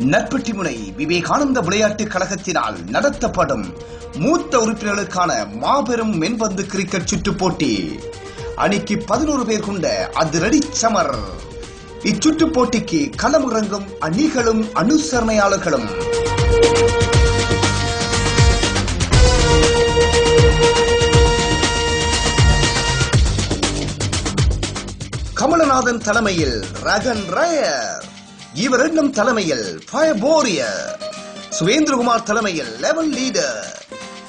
நற்பெட்டிமுனை விவேகானந்த விளையாட்டுக் கழகத்தினால் நடத்தப்படும் மூத்த உறுப்பினர்களுக்கான மாபெரும் மென்பந்து கிரிக்கெட் சுற்று போட்டி. அணிக்கு பதினோரு பேர் கொண்ட அதிரடி சமர். இச்சுற்று போட்டிக்கு களமிறங்கும் அணிகளும் அனுசரணையாளர்களும். கமலநாதன் தலைமையில் ரகன் ராயர். இவர் தலைமையில் பயபோரியர் சுவேந்திரகுமார் தலைமையில் லெவன் லீடர்.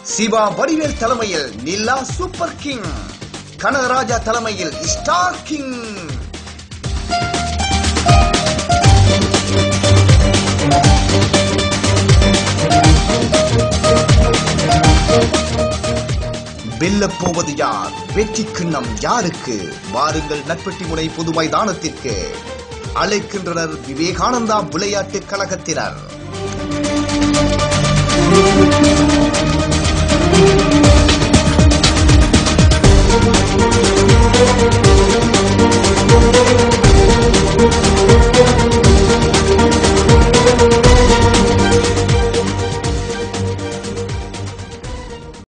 சிவா வடிவேல் தலைமையில் நிலா சூப்பர் கிங். கனகராஜா தலைமையில் ஸ்டார் கிங். வெல்ல போவது யார்? வெற்றி கிண்ணம் யாருக்கு? வாருங்கள் நட்பட்டி முனை புது மைதானத்திற்கு. அழைக்கின்றனர் விவேகானந்தா விளையாட்டு கழகத்தினர்.